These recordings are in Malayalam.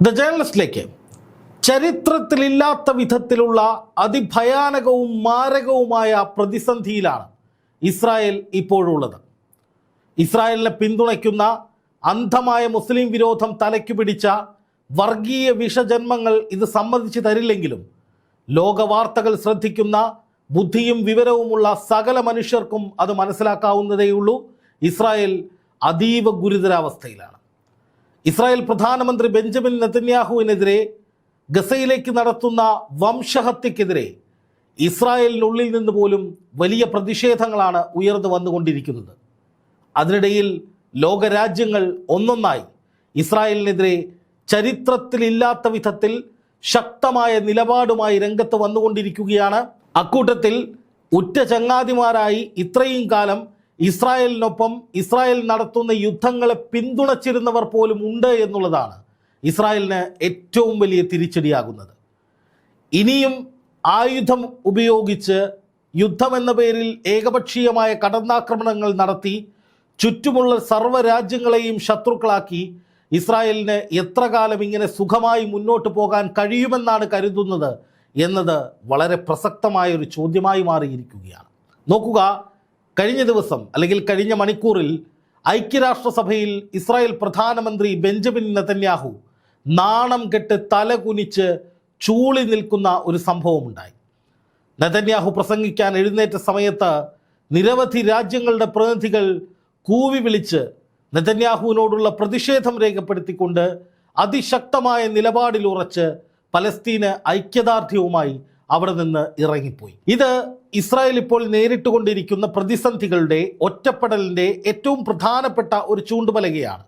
ദ ജേർണലിസ്റ്റിലേക്ക് ചരിത്രത്തിലില്ലാത്ത വിധത്തിലുള്ള അതിഭയാനകവും മാരകവുമായ പ്രതിസന്ധിയിലാണ് ഇസ്രായേൽ ഇപ്പോഴുള്ളത്. ഇസ്രായേലിനെ പിന്തുണയ്ക്കുന്ന അന്ധമായ മുസ്ലിം വിരോധം തലയ്ക്കു പിടിച്ച വർഗീയ വിഷജന്മങ്ങൾ ഇത് സമ്മതിച്ചു തരില്ലെങ്കിലും ലോകവാർത്തകൾ ശ്രദ്ധിക്കുന്ന ബുദ്ധിയും വിവരവുമുള്ള സകല മനുഷ്യർക്കും അത് മനസ്സിലാക്കാവുന്നതേയുള്ളൂ. ഇസ്രായേൽ അതീവ ഗുരുതരാവസ്ഥയിലാണ്. ഇസ്രായേൽ പ്രധാനമന്ത്രി ബെഞ്ചമിൻ നെതന്യാഹുവിനെതിരെ ഗസയിലേക്ക് നടത്തുന്ന വംശഹത്യക്കെതിരെ ഇസ്രായേലിനുള്ളിൽ നിന്ന് പോലും വലിയ പ്രതിഷേധങ്ങളാണ് ഉയർന്നു വന്നുകൊണ്ടിരിക്കുന്നത്. അതിനിടയിൽ ലോകരാജ്യങ്ങൾ ഒന്നൊന്നായി. ഇസ്രായേലിനെതിരെ ചരിത്രത്തിലില്ലാത്ത വിധത്തിൽ ശക്തമായ നിലപാടുമായി രംഗത്ത് വന്നുകൊണ്ടിരിക്കുകയാണ്. അക്കൂട്ടത്തിൽ ഉറ്റ ചങ്ങാതിമാരായി ഇത്രയും കാലം ഇസ്രായേലിനൊപ്പം ഇസ്രായേൽ നടത്തുന്ന യുദ്ധങ്ങളെ പിന്തുണച്ചിരുന്നവർ പോലും ഉണ്ട് എന്നുള്ളതാണ് ഇസ്രായേലിന് ഏറ്റവും വലിയ തിരിച്ചടിയാകുന്നത്. ഇനിയും ആയുധം ഉപയോഗിച്ച് യുദ്ധമെന്ന പേരിൽ ഏകപക്ഷീയമായ കടന്നാക്രമണങ്ങൾ നടത്തി ചുറ്റുമുള്ള സർവരാജ്യങ്ങളെയും ശത്രുക്കളാക്കി ഇസ്രായേലിന് എത്ര കാലം ഇങ്ങനെ സുഖമായി മുന്നോട്ട് പോകാൻ കഴിയുമെന്നാണ് കരുതുന്നത് എന്നത് വളരെ പ്രസക്തമായ ഒരു ചോദ്യമായി മാറിയിരിക്കുകയാണ്. നോക്കുക കഴിഞ്ഞ ദിവസം അല്ലെങ്കിൽ കഴിഞ്ഞ മണിക്കൂറിൽ ഐക്യരാഷ്ട്രസഭയിൽ ഇസ്രായേൽ പ്രധാനമന്ത്രി ബെഞ്ചമിൻ നെതന്യാഹു നാണം കെട്ട് തലകുനിച്ച് ചൂളി നിൽക്കുന്ന ഒരു സംഭവമുണ്ടായി നെതന്യാഹു പ്രസംഗിക്കാൻ എഴുന്നേറ്റ സമയത്ത് നിരവധി രാജ്യങ്ങളുടെ പ്രതിനിധികൾ കൂവി വിളിച്ച് നെതന്യാഹുവിനോടുള്ള പ്രതിഷേധം രേഖപ്പെടുത്തിക്കൊണ്ട് അതിശക്തമായ നിലപാടിൽ ഉറച്ച് പലസ്തീന് ഐക്യദാർഢ്യവുമായി അവിടെ നിന്ന് ഇറങ്ങിപ്പോയി. ഇത് ഇസ്രായേൽ ഇപ്പോൾ നേരിട്ടുകൊണ്ടിരിക്കുന്ന പ്രതിസന്ധികളുടെ ഒറ്റപ്പെടലിന്റെ ഏറ്റവും പ്രധാനപ്പെട്ട ഒരു ചൂണ്ടുപലകയാണ്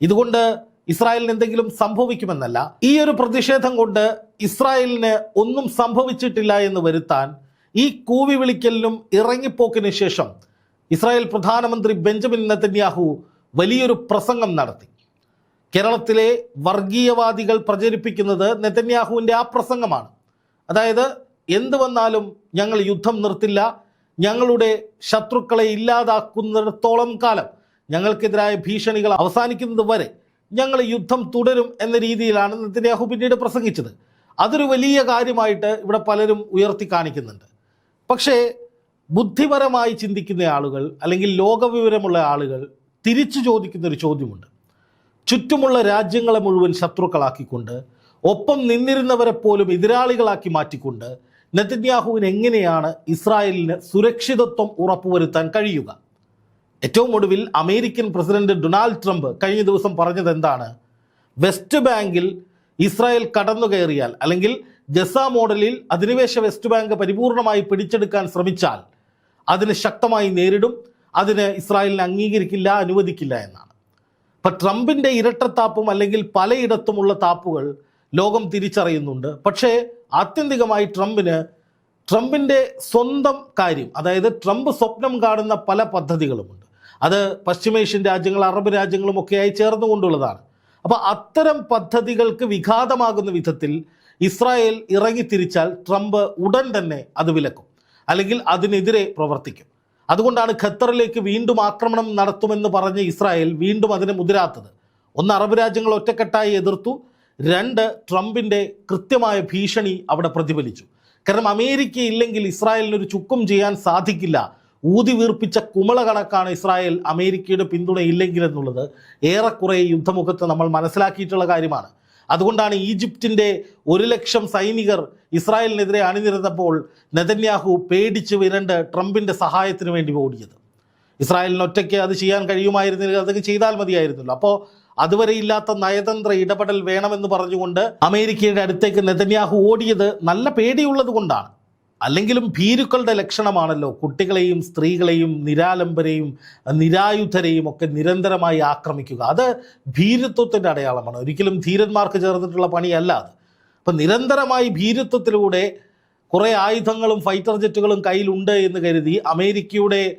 ഇതുകൊണ്ട് ഇസ്രായേലിന് എന്തെങ്കിലും സംഭവിക്കുമെന്നല്ല ഈ ഒരു പ്രതിഷേധം കൊണ്ട് ഇസ്രായേലിന് ഒന്നും സംഭവിച്ചിട്ടില്ല എന്ന് വരുത്താൻ ഈ കൂവി വിളിക്കലിനും ഇറങ്ങിപ്പോക്കിന് ശേഷം ഇസ്രായേൽ പ്രധാനമന്ത്രി ബെഞ്ചമിൻ നെത്തന്യാഹു വലിയൊരു പ്രസംഗം നടത്തി. കേരളത്തിലെ വർഗീയവാദികൾ പ്രചരിപ്പിക്കുന്നത് നെത്തന്യാഹുവിന്റെ ആ പ്രസംഗമാണ്. അതായത് എന്ത് വന്നാലും ഞങ്ങൾ യുദ്ധം നിർത്തില്ല. ഞങ്ങളുടെ ശത്രുക്കളെ ഇല്ലാതാക്കുന്നിടത്തോളം കാലം ഞങ്ങൾക്കെതിരായ ഭീഷണികൾ അവസാനിക്കുന്നത് വരെ ഞങ്ങൾ യുദ്ധം തുടരും എന്ന രീതിയിലാണ് നെതന്യാഹു പിന്നീട് പ്രസംഗിച്ചത്. അതൊരു വലിയ കാര്യമായിട്ട് ഇവിടെ പലരും ഉയർത്തി കാണിക്കുന്നുണ്ട്. പക്ഷേ ബുദ്ധിപരമായി ചിന്തിക്കുന്ന ആളുകൾ അല്ലെങ്കിൽ ലോകവിവരമുള്ള ആളുകൾ തിരിച്ചു ചോദിക്കുന്ന ഒരു ചോദ്യമുണ്ട്. ചുറ്റുമുള്ള രാജ്യങ്ങളെ മുഴുവൻ ശത്രുക്കളാക്കിക്കൊണ്ട് ഒപ്പം നിന്നിരുന്നവരെ പോലും എതിരാളികളാക്കി മാറ്റിക്കൊണ്ട് നെതന്യാഹുവിന് എങ്ങനെയാണ് ഇസ്രായേലിന് സുരക്ഷിതത്വം ഉറപ്പുവരുത്താൻ കഴിയുക? ഏറ്റവും ഒടുവിൽ അമേരിക്കൻ പ്രസിഡന്റ് ഡൊണാൾഡ് ട്രംപ് കഴിഞ്ഞ ദിവസം പറഞ്ഞത് എന്താണ്? വെസ്റ്റ് ബാങ്കിൽ ഇസ്രായേൽ കടന്നു കയറിയാൽ അല്ലെങ്കിൽ ജസ മോഡലിൽ അധിനിവേശ വെസ്റ്റ് ബാങ്ക് പരിപൂർണമായി പിടിച്ചെടുക്കാൻ ശ്രമിച്ചാൽ അതിന് ശക്തമായി നേരിടും അതിന് ഇസ്രായേലിനെ അംഗീകരിക്കില്ല അനുവദിക്കില്ല എന്നാണ്. അപ്പം ട്രംപിന്റെ ഇരട്ടത്താപ്പും അല്ലെങ്കിൽ പലയിടത്തുമുള്ള താപ്പുകൾ ലോകം തിരിച്ചറിയുന്നുണ്ട്. പക്ഷേ ആത്യന്തികമായി ട്രംപിന് ട്രംപിന്റെ സ്വന്തം കാര്യം അതായത് ട്രംപ് സ്വപ്നം കാണുന്ന പല പദ്ധതികളുമുണ്ട്. അത് പശ്ചിമേഷ്യൻ രാജ്യങ്ങൾ അറബ് രാജ്യങ്ങളും ഒക്കെയായി ചേർന്നുകൊണ്ടുള്ളതാണ്. അപ്പോൾ അത്തരം പദ്ധതികൾക്ക് വിഘാതമാകുന്ന വിധത്തിൽ ഇസ്രായേൽ ഇറങ്ങിത്തിരിച്ചാൽ ട്രംപ് ഉടൻ തന്നെ അത് വിലക്കും അല്ലെങ്കിൽ അതിനെതിരെ പ്രവർത്തിക്കും. അതുകൊണ്ടാണ് ഖത്തറിലേക്ക് വീണ്ടും ആക്രമണം നടത്തുമെന്ന് പറഞ്ഞ് ഇസ്രായേൽ വീണ്ടും അതിനെ മുതിരാത്തത്. ഒന്ന് അറബ് രാജ്യങ്ങൾ ഒറ്റക്കെട്ടായി എതിർത്തു രണ്ട് ട്രംപിന്റെ കൃത്യമായ ഭീഷണി അവിടെ പ്രതിഫലിച്ചു. കാരണം അമേരിക്ക ഇല്ലെങ്കിൽ ഇസ്രായേലിന് ഒരു ചുക്കും ചെയ്യാൻ സാധിക്കില്ല. ഊതി വീർപ്പിച്ച കുമള കണക്കാണ് ഇസ്രായേൽ അമേരിക്കയുടെ പിന്തുണ ഇല്ലെങ്കിൽ എന്നുള്ളത് ഏറെക്കുറെ യുദ്ധമുഖത്ത് നമ്മൾ മനസ്സിലാക്കിയിട്ടുള്ള കാര്യമാണ്. അതുകൊണ്ടാണ് ഈജിപ്തിന്റെ ഒരു ലക്ഷം സൈനികർ ഇസ്രായേലിനെതിരെ അണിനിരന്നപ്പോൾ നെതന്യാഹു പേടിച്ച് വിരണ്ട് ട്രംപിന്റെ സഹായത്തിന് വേണ്ടി ഓടിയത്. ഇസ്രായേലിന് ഒറ്റയ്ക്ക് അത് ചെയ്യാൻ കഴിയുമായിരുന്നില്ല അതൊക്കെ ചെയ്താൽ മതിയായിരുന്നല്ലോ. അപ്പോൾ അതുവരെ ഇല്ലാത്ത നയതന്ത്ര ഇടപെടൽ വേണമെന്ന് പറഞ്ഞുകൊണ്ട് അമേരിക്കയുടെ അടുത്തേക്ക് നെതന്യാഹു ഓടിയത് നല്ല പേടിയുള്ളത് കൊണ്ടാണ്. അല്ലെങ്കിലും ഭീരുക്കളുടെ ലക്ഷണമാണല്ലോ. കുട്ടികളെയും സ്ത്രീകളെയും നിരാലംബരെയും നിരായുധരെയും ഒക്കെ നിരന്തരമായി ആക്രമിക്കുക. അത് ഭീരുത്വത്തിന്റെ അടയാളമാണ്. ഒരിക്കലും ധീരന്മാർക്ക് ചേർന്നിട്ടുള്ള പണിയല്ല അത്. അപ്പം നിരന്തരമായി ഭീരുത്വത്തിലൂടെ കുറേ ആയുധങ്ങളും ഫൈറ്റർ ജെറ്റുകളും കയ്യിലുണ്ട് എന്ന് കരുതി അമേരിക്കയുടെ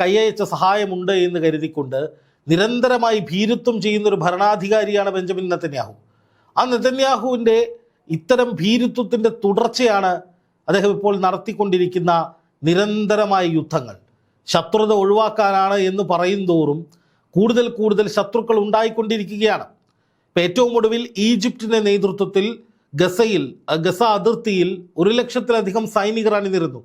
കയ്യയച്ച സഹായമുണ്ട് എന്ന് കരുതിക്കൊണ്ട് നിരന്തരമായി ഭീരുത്വം ചെയ്യുന്ന ഒരു ഭരണാധികാരിയാണ് ബെഞ്ചമിൻ നെത്തന്യാഹു ആ നെതന്യാഹുവിന്റെ ഇത്തരം ഭീരുത്വത്തിന്റെ തുടർച്ചയാണ് അദ്ദേഹം ഇപ്പോൾ നടത്തിക്കൊണ്ടിരിക്കുന്ന നിരന്തരമായ യുദ്ധങ്ങൾ. ശത്രുത ഒഴിവാക്കാനാണ് എന്ന് പറയും തോറും കൂടുതൽ കൂടുതൽ ശത്രുക്കൾ ഉണ്ടായിക്കൊണ്ടിരിക്കുകയാണ്. ഇപ്പം ഏറ്റവും ഒടുവിൽ ഈജിപ്തിന്റെ നേതൃത്വത്തിൽ ഗസയിൽ ഗസ അതിർത്തിയിൽ ഒരു ലക്ഷത്തിലധികം സൈനികർ അണിനിരുന്നു.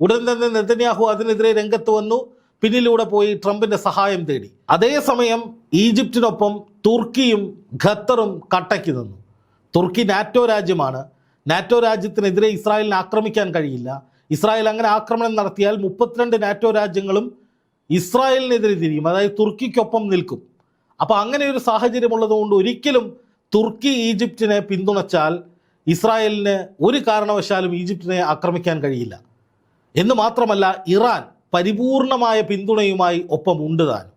ഉടൻ തന്നെ നെതന്യാഹു അതിനെതിരെ രംഗത്ത് വന്നു. പിന്നിലൂടെ പോയി ട്രംപിന്റെ സഹായം തേടി. അതേസമയം ഈജിപ്തിനൊപ്പം തുർക്കിയും ഖത്തറും കട്ടയ്ക്ക് നിന്നു. തുർക്കി നാറ്റോ രാജ്യമാണ്. നാറ്റോ രാജ്യത്തിനെതിരെ ഇസ്രായേലിനെ ആക്രമിക്കാൻ കഴിയില്ല. ഇസ്രായേൽ അങ്ങനെ ആക്രമണം നടത്തിയാൽ മുപ്പത്തിരണ്ട് നാറ്റോ രാജ്യങ്ങളും ഇസ്രായേലിനെതിരെ തിരിയും. അതായത് തുർക്കിക്കൊപ്പം നിൽക്കും. അപ്പോൾ അങ്ങനെ ഒരു സാഹചര്യം ഉള്ളതുകൊണ്ട് ഒരിക്കലും തുർക്കി ഈജിപ്തിനെ പിന്തുണച്ചാൽ ഇസ്രായേലിന് ഒരു കാരണവശാലും ഈജിപ്തിനെ ആക്രമിക്കാൻ കഴിയില്ല. എന്ന് മാത്രമല്ല ഇറാൻ. പരിപൂർണമായ പിന്തുണയുമായി ഒപ്പം ഉണ്ട് താനും.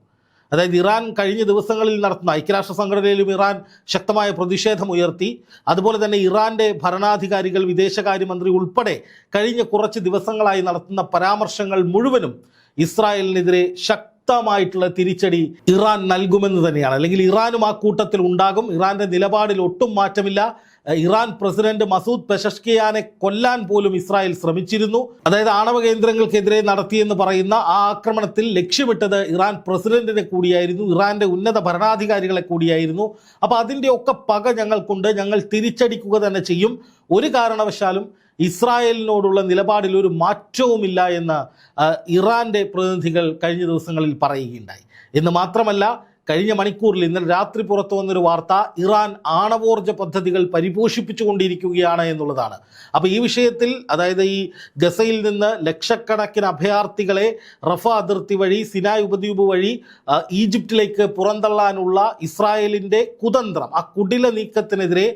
അതായത് ഇറാൻ കഴിഞ്ഞ ദിവസങ്ങളിൽ നടത്തുന്ന ഐക്യരാഷ്ട്ര സംഘടനയിലും ഇറാൻ ശക്തമായ പ്രതിഷേധം ഉയർത്തി. അതുപോലെ തന്നെ ഇറാന്റെ ഭരണാധികാരികൾ വിദേശകാര്യമന്ത്രി ഉൾപ്പെടെ കഴിഞ്ഞ കുറച്ച് ദിവസങ്ങളായി നടത്തുന്ന പരാമർശങ്ങൾ മുഴുവനും ഇസ്രായേലിനെതിരെ ശക്തമായിട്ടുള്ള തിരിച്ചടി ഇറാൻ നൽകുമെന്ന് തന്നെയാണ്. അല്ലെങ്കിൽ ഇറാനും ആ കൂട്ടത്തിൽ ഉണ്ടാകും. ഇറാന്റെ നിലപാടിൽ ഒട്ടും മാറ്റമില്ല. ഇറാൻ പ്രസിഡന്റ് മസൂദ് പെഷഷ്കിയാനെ കൊല്ലാൻ പോലും ഇസ്രായേൽ ശ്രമിച്ചിരുന്നു. അതായത് ആണവ കേന്ദ്രങ്ങൾക്കെതിരെ നടത്തിയെന്ന് പറയുന്ന ആ ആക്രമണത്തിൽ ലക്ഷ്യമിട്ടത് ഇറാൻ പ്രസിഡന്റിനെ കൂടിയായിരുന്നു ഇറാന്റെ ഉന്നത ഭരണാധികാരികളെ കൂടിയായിരുന്നു. അപ്പോൾ അതിന്റെ ഒക്കെ പക ഞങ്ങൾക്കുണ്ട്. ഞങ്ങൾ തിരിച്ചടിക്കുക തന്നെ ചെയ്യും. ഒരു കാരണവശാലും ഇസ്രായേലിനോടുള്ള നിലപാടിൽ ഒരു മാറ്റവുമില്ല എന്ന് ഇറാന്റെ പ്രതിനിധികൾ കഴിഞ്ഞ ദിവസങ്ങളിൽ പറയുകയുണ്ടായി. എന്ന് മാത്രമല്ല കഴിഞ്ഞ മണിക്കൂറിൽ ഇന്നലെ രാത്രി പുറത്തു വന്നൊരു വാർത്ത ഇറാൻ ആണവോർജ പദ്ധതികൾ പരിപോഷിപ്പിച്ചുകൊണ്ടിരിക്കുകയാണ് എന്നുള്ളതാണ്. അപ്പോൾ ഈ വിഷയത്തിൽ അതായത് ഈ ഗസയിൽ നിന്ന് ലക്ഷക്കണക്കിന് അഭയാർത്ഥികളെ റഫ അതിർത്തി വഴി സിനായ് ഉപദ്വീപ് വഴി ഈജിപ്തിലേക്ക് പുറന്തള്ളാനുള്ള ഇസ്രായേലിന്റെ കുതന്ത്രം ആ കുടില നീക്കത്തിനെതിരെ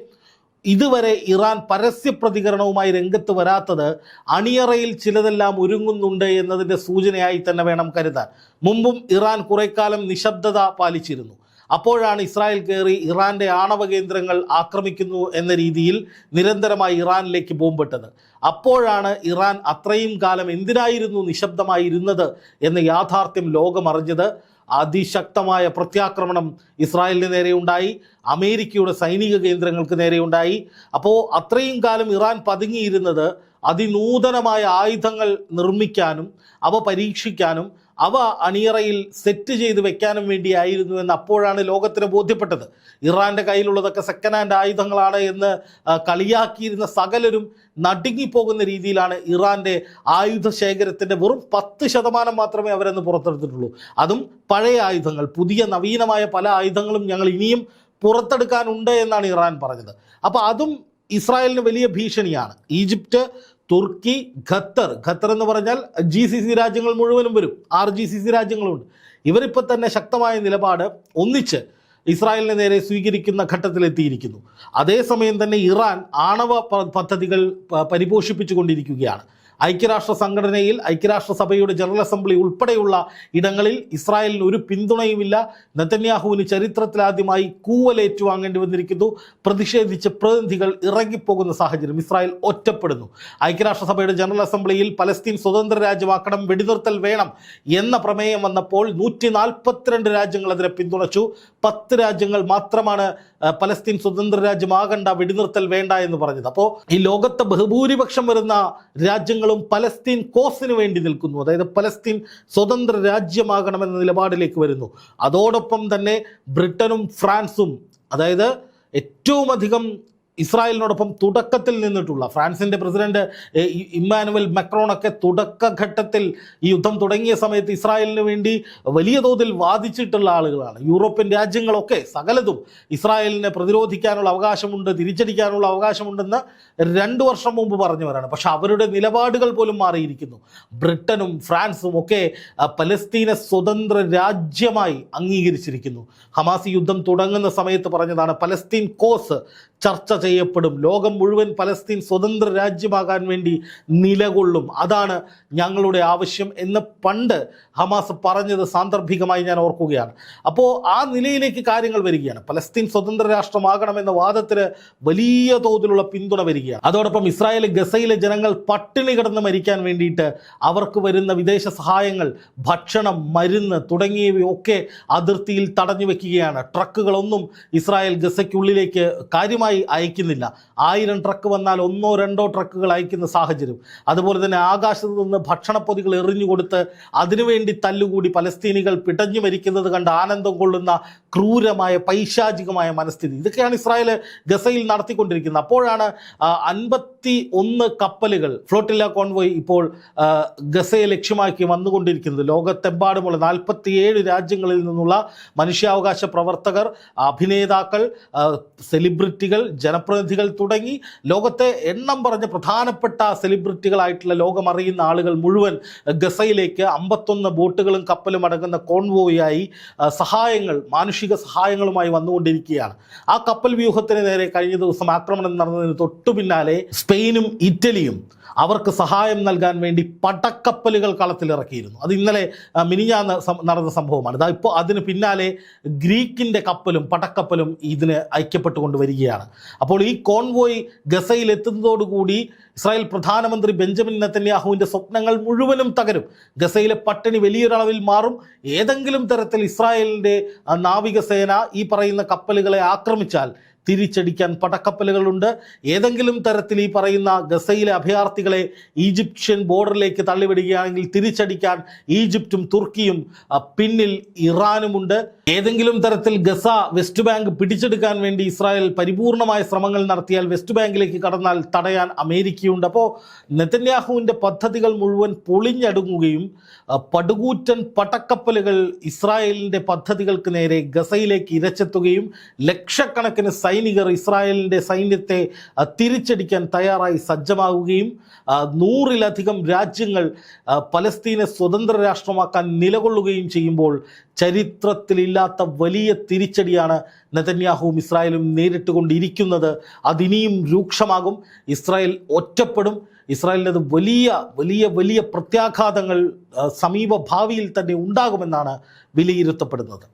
ഇതുവരെ ഇറാൻ പരസ്യ പ്രതികരണവുമായി രംഗത്ത് വരാത്തത് അണിയറയിൽ ചിലതെല്ലാം ഒരുങ്ങുന്നുണ്ട് എന്നതിന്റെ സൂചനയായി തന്നെ വേണം കരുതാൻ. മുമ്പും ഇറാൻ കുറേക്കാലം നിശബ്ദത പാലിച്ചിരുന്നു. അപ്പോഴാണ് ഇസ്രായേൽ കയറി ഇറാന്റെ ആണവ കേന്ദ്രങ്ങൾ ആക്രമിക്കുന്നു എന്ന രീതിയിൽ നിരന്തരമായി ഇറാനിലേക്ക് ബോംബിട്ടത്. അപ്പോഴാണ് ഇറാൻ അത്രയും കാലം എന്തിനായിരുന്നു നിശബ്ദമായിരുന്നത് എന്ന യാഥാർത്ഥ്യം ലോകമറിഞ്ഞത്. അതിശക്തമായ പ്രത്യാക്രമണം ഇസ്രായേലിന് നേരെ ഉണ്ടായി. അമേരിക്കയുടെ സൈനിക കേന്ദ്രങ്ങൾക്ക് നേരെ ഉണ്ടായി. അപ്പോൾ അത്രയും കാലം ഇറാൻ പതുങ്ങിയിരുന്നത് അതിനൂതനമായ ആയുധങ്ങൾ നിർമ്മിക്കാനും അവ പരീക്ഷിക്കാനും അവ അണിയറയിൽ സെറ്റ് ചെയ്ത് വെക്കാനും വേണ്ടിയായിരുന്നു എന്ന് അപ്പോഴാണ് ലോകത്തിന് ബോധ്യപ്പെട്ടത്. ഇറാന്റെ കയ്യിലുള്ളതൊക്കെ സെക്കൻഡ് ഹാൻഡ് ആയുധങ്ങളാണ് എന്ന് കളിയാക്കിയിരുന്ന സകലരും നടുങ്ങിപ്പോകുന്ന രീതിയിലാണ് ഇറാന്റെ ആയുധ ശേഖരത്തിന്റെ വെറും പത്ത് ശതമാനം മാത്രമേ അവരെന്ന് പുറത്തെടുത്തിട്ടുള്ളൂ. അതും പഴയ ആയുധങ്ങൾ പുതിയ നവീനമായ പല ആയുധങ്ങളും ഞങ്ങൾ ഇനിയും പുറത്തെടുക്കാനുണ്ട് എന്നാണ് ഇറാൻ പറഞ്ഞത്. അപ്പോൾ അതും ഇസ്രായേലിന് വലിയ ഭീഷണിയാണ്. ഈജിപ്റ്റ് തുർക്കി ഖത്തർ. ഖത്തർ എന്ന് പറഞ്ഞാൽ ജി സി സി രാജ്യങ്ങൾ മുഴുവനും വരും. ആർ ജി സി സി രാജ്യങ്ങളുണ്ട്. ഇവരിപ്പോൾ തന്നെ ശക്തമായ നിലപാട് ഒന്നിച്ച് ഇസ്രായേലിന് നേരെ സ്വീകരിക്കുന്ന ഘട്ടത്തിലെത്തിയിരിക്കുന്നു അതേസമയം തന്നെ ഇറാൻ ആണവ പദ്ധതികൾ പരിപോഷിപ്പിച്ചു പരിപോഷിപ്പിച്ചുകൊണ്ടിരിക്കുകയാണ്. ഐക്യരാഷ്ട്ര സംഘടനയിൽ ഐക്യരാഷ്ട്രസഭയുടെ ജനറൽ അസംബ്ലി ഉൾപ്പെടെയുള്ള ഇടങ്ങളിൽ ഇസ്രായേലിന് ഒരു പിന്തുണയുമില്ല. നെതന്യാഹുവിന് ചരിത്രത്തിലാദ്യമായി കൂവലേറ്റു വാങ്ങേണ്ടി വന്നിരിക്കുന്നു. പ്രതിഷേധിച്ച് പ്രതിനിധികൾ ഇറങ്ങിപ്പോകുന്ന സാഹചര്യം ഇസ്രായേൽ ഒറ്റപ്പെടുന്നു. ഐക്യരാഷ്ട്രസഭയുടെ ജനറൽ അസംബ്ലിയിൽ പലസ്തീൻ സ്വതന്ത്ര രാജ്യമാക്കണം വെടിനിർത്തൽ വേണം എന്ന പ്രമേയം വന്നപ്പോൾ നൂറ്റി രാജ്യങ്ങൾ അതിനെ പിന്തുണച്ചു. പത്ത് രാജ്യങ്ങൾ മാത്രമാണ് പലസ്തീൻ സ്വതന്ത്ര രാജ്യമാകണ്ട വെടിനിർത്തൽ വേണ്ട എന്ന് പറഞ്ഞത്. അപ്പോൾ ഈ ലോകത്തെ ബഹുഭൂരിപക്ഷം വരുന്ന രാജ്യങ്ങളും പലസ്തീൻ കോസിന് വേണ്ടി നിൽക്കുന്നു. അതായത് പലസ്തീൻ സ്വതന്ത്ര രാജ്യമാകണമെന്ന നിലപാടിലേക്ക് വരുന്നു. അതോടൊപ്പം തന്നെ ബ്രിട്ടനും ഫ്രാൻസും അതായത് ഏറ്റവും അധികം ഇസ്രായേലിനോടൊപ്പം തുടക്കത്തിൽ നിന്നിട്ടുള്ള ഫ്രാൻസിന്റെ പ്രസിഡന്റ് ഇമ്മാനുവൽ മക്രോണൊക്കെ തുടക്കഘട്ടത്തിൽ ഈ യുദ്ധം തുടങ്ങിയ സമയത്ത് ഇസ്രായേലിന് വേണ്ടി വലിയ തോതിൽ വാദിച്ചിട്ടുള്ള ആളുകളാണ്. യൂറോപ്യൻ രാജ്യങ്ങളൊക്കെ സകലതും ഇസ്രായേലിനെ പ്രതിരോധിക്കാനുള്ള അവകാശമുണ്ട് തിരിച്ചടിക്കാനുള്ള അവകാശമുണ്ടെന്ന് രണ്ട് വർഷം മുമ്പ് പറഞ്ഞവരാണ്. പക്ഷെ അവരുടെ നിലപാടുകൾ പോലും മാറിയിരിക്കുന്നു. ബ്രിട്ടനും ഫ്രാൻസും ഒക്കെ പലസ്തീനെ സ്വതന്ത്ര രാജ്യമായി അംഗീകരിച്ചിരിക്കുന്നു. ഹമാസി യുദ്ധം തുടങ്ങുന്ന സമയത്ത് പറഞ്ഞതാണ് പലസ്തീൻ കോസ് ചർച്ച ചെയ്യപ്പെടും. ലോകം മുഴുവൻ പലസ്തീൻ സ്വതന്ത്ര രാജ്യമാകാൻ വേണ്ടി നിലകൊള്ളും. അതാണ് ഞങ്ങളുടെ ആവശ്യം എന്ന് പണ്ട് ഹമാസ് പറഞ്ഞത് സാന്ദർഭികമായി ഞാൻ ഓർക്കുകയാണ്. അപ്പോൾ ആ നിലയിലേക്ക് കാര്യങ്ങൾ വരികയാണ്. പലസ്തീൻ സ്വതന്ത്ര രാഷ്ട്രമാകണമെന്ന വാദത്തിന് വലിയ തോതിലുള്ള പിന്തുണ വരികയാണ്. അതോടൊപ്പം ഇസ്രായേൽ ഗസയിലെ ജനങ്ങൾ പട്ടിണി കിടന്ന് മരിക്കാൻ വേണ്ടിയിട്ട് അവർക്ക് വരുന്ന വിദേശ സഹായങ്ങൾ ഭക്ഷണം മരുന്ന് തുടങ്ങിയവയൊക്കെ അതിർത്തിയിൽ തടഞ്ഞു വെക്കുകയാണ്. ട്രക്കുകളൊന്നും ഇസ്രായേൽ ഗസയ്ക്കുള്ളിലേക്ക് കാര്യമായി കൃത്യമായി അയക്കുന്നില്ല. ആയിരം ട്രക്ക് വന്നാൽ ഒന്നോ രണ്ടോ ട്രക്കുകൾ അയക്കുന്ന സാഹചര്യം. അതുപോലെ തന്നെ ആകാശത്ത് നിന്ന് ഭക്ഷണപ്പൊതികൾ എറിഞ്ഞു അതിനുവേണ്ടി തല്ലുകൂടി പലസ്തീനികൾ പിടഞ്ഞു മരിക്കുന്നത് കണ്ട് ആനന്ദം കൊള്ളുന്ന ക്രൂരമായ പൈശാചികമായ മനസ്ഥിതി. ഇതൊക്കെയാണ് ഇസ്രായേൽ ഗസയിൽ നടത്തിക്കൊണ്ടിരിക്കുന്നത്. അപ്പോഴാണ് അൻപത്തി ഒന്ന് കപ്പലുകൾ ഫ്ലോട്ടില്ല കോൺവോയ് ഇപ്പോൾ ഗസയെ ലക്ഷ്യമാക്കി വന്നുകൊണ്ടിരിക്കുന്നത്. ലോകത്തെമ്പാടുമുള്ള നാൽപ്പത്തിയേഴ് രാജ്യങ്ങളിൽ നിന്നുള്ള മനുഷ്യാവകാശ പ്രവർത്തകർ അഭിനേതാക്കൾ ആ, സെലിബ്രിറ്റികൾ ജനപ്രതിനിധികൾ തുടങ്ങി ലോകത്തെ എണ്ണം പറഞ്ഞ പ്രധാനപ്പെട്ട സെലിബ്രിറ്റികളായിട്ടുള്ള ലോകമറിയുന്ന ആളുകൾ മുഴുവൻ ഗസയിലേക്ക് അമ്പത്തൊന്ന് ബോട്ടുകളും കപ്പലും അടങ്ങുന്ന കോൺവോയായി സഹായങ്ങൾ മാനുഷിക സഹായങ്ങളുമായി വന്നുകൊണ്ടിരിക്കുകയാണ്. ആ കപ്പൽ വ്യൂഹത്തിന് നേരെ കഴിഞ്ഞ ദിവസം ആക്രമണം നടന്നതിന് തൊട്ടു പിന്നാലെ സ്പെയിനും ഇറ്റലിയും അവർക്ക് സഹായം നൽകാൻ വേണ്ടി പടക്കപ്പലുകൾ കളത്തിലിറക്കിയിരുന്നു അത് ഇന്നലെ മിനിഞ്ഞാന്ന് നടന്ന സംഭവമാണ്. ഇപ്പോൾ അതിന് പിന്നാലെ ഗ്രീക്കിന്റെ കപ്പലും പടക്കപ്പലും ഇതിന് ഐക്യപ്പെട്ടുകൊണ്ട് വരികയാണ്. അപ്പോൾ ഈ കോൺവോയ് ഗസയിൽ എത്തുന്നതോടുകൂടി ഇസ്രായേൽ പ്രധാനമന്ത്രി ബെഞ്ചമിൻ നെത്തന്യാഹുവിന്റെ സ്വപ്നങ്ങൾ മുഴുവനും തകരും. ഗസയിലെ പട്ടിണി വലിയൊരളവിൽ മാറും. ഏതെങ്കിലും തരത്തിൽ ഇസ്രായേലിന്റെ നാവികസേന ഈ പറയുന്ന കപ്പലുകളെ ആക്രമിച്ചാൽ തിരിച്ചടിക്കാൻ പടക്കപ്പലുകളുണ്ട്. ഏതെങ്കിലും തരത്തിൽ ഈ പറയുന്ന ഗസയിലെ അഭയാർത്ഥികളെ ഈജിപ്ഷ്യൻ ബോർഡറിലേക്ക് തള്ളിവിടുകയാണെങ്കിൽ തിരിച്ചടിക്കാൻ ഈജിപ്തും തുർക്കിയും പിന്നിൽ ഇറാനുമുണ്ട്. ഏതെങ്കിലും തരത്തിൽ ഗസ വെസ്റ്റ് ബാങ്ക് പിടിച്ചെടുക്കാൻ വേണ്ടി ഇസ്രായേൽ പരിപൂർണമായ ശ്രമങ്ങൾ നടത്തിയാൽ വെസ്റ്റ് ബാങ്കിലേക്ക് കടന്നാൽ തടയാൻ അമേരിക്കയുണ്ട്. അപ്പോൾ നെതന്യാഹുവിന്റെ പദ്ധതികൾ മുഴുവൻ പൊളിഞ്ഞടുങ്ങുകയും പടുകൂറ്റൻ പടക്കപ്പലുകൾ ഇസ്രായേലിന്റെ പദ്ധതികൾക്ക് നേരെ ഗസയിലേക്ക് ഇരച്ചെത്തുകയും ലക്ഷക്കണക്കിന് സൈനികർ ഇസ്രായേലിന്റെ സൈന്യത്തെ തിരിച്ചടിക്കാൻ തയ്യാറായി സജ്ജമാകുകയും നൂറിലധികം രാജ്യങ്ങൾ പലസ്തീനെ സ്വതന്ത്ര രാഷ്ട്രമാക്കാൻ നിലകൊള്ളുകയും ചെയ്യുമ്പോൾ ചരിത്രത്തിലില്ലാത്ത വലിയ തിരിച്ചടിയാണ് നെതന്യാഹുവും ഇസ്രായേലും നേരിട്ടുകൊണ്ടിരിക്കുന്നത്. അതിനിയും രൂക്ഷമാകും. ഇസ്രായേൽ ഒറ്റപ്പെടും. ഇസ്രായേലിനത് വലിയ വലിയ വലിയ പ്രത്യാഘാതങ്ങൾ സമീപ ഭാവിയിൽ തന്നെ ഉണ്ടാകുമെന്നാണ് വിലയിരുത്തപ്പെടുന്നത്.